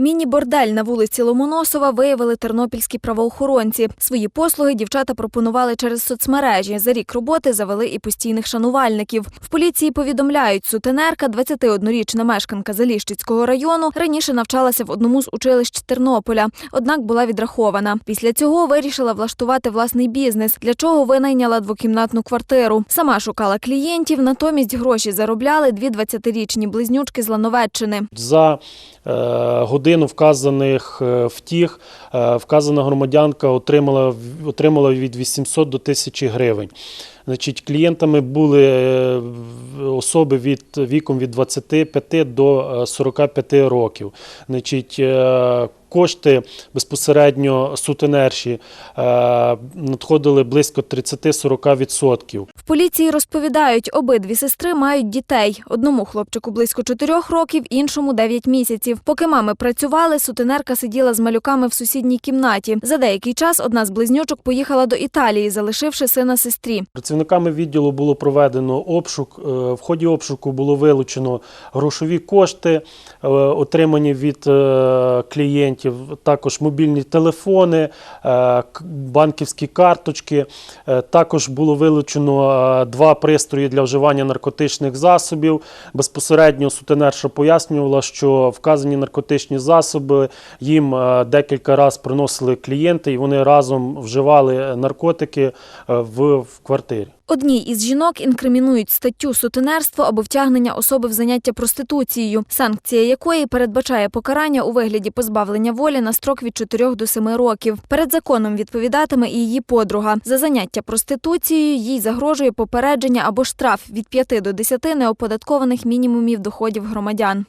Міні-бордель на вулиці Ломоносова виявили тернопільські правоохоронці. Свої послуги дівчата пропонували через соцмережі. За рік роботи завели і постійних шанувальників. В поліції повідомляють, сутенерка, 21-річна мешканка Заліщицького району, раніше навчалася в одному з училищ Тернополя, однак була відрахована. Після цього вирішила влаштувати власний бізнес, для чого винайняла двокімнатну квартиру. Сама шукала клієнтів, натомість гроші заробляли дві 20-річні близнючки з Лановеччини. За е, годину вказаних е, втіх е, вказана громадянка отримала, отримала від 800 до 1000 гривень. Значить, клієнтами були е, особи від віком від 25 до е, 45 років. Значить, кошти безпосередньо сутенерші е, надходили близько 30-40%. В поліції розповідають, обидві сестри мають дітей. Одному хлопчику близько чотирьох років, іншому дев'ять місяців. Поки мами працювали, сутенерка сиділа з малюками в сусідній кімнаті. За деякий час одна з близнючок поїхала до Італії, залишивши сина сестрі. Працівниками відділу було проведено обшук. Е, В ході обшуку було вилучено грошові кошти, е, отримані від е, клієнтів, також мобільні телефони, е, банківські карточки. Е, Також було вилучено е, два пристрої для вживання наркотичних засобів. Безпосередньо сутенерша пояснювала, що вказані наркотичні засоби їм декілька разів приносили клієнти, і вони разом вживали наркотики в квартирі. Одній із жінок інкримінують статтю сутенерство або втягнення особи в заняття проституцією, санкція якої передбачає покарання у вигляді позбавлення волі на строк від 4 до 7 років. Перед законом відповідатиме і її подруга. За заняття проституцією їй загрожує попередження або штраф від 5 до 10 неоподаткованих мінімумів доходів громадян.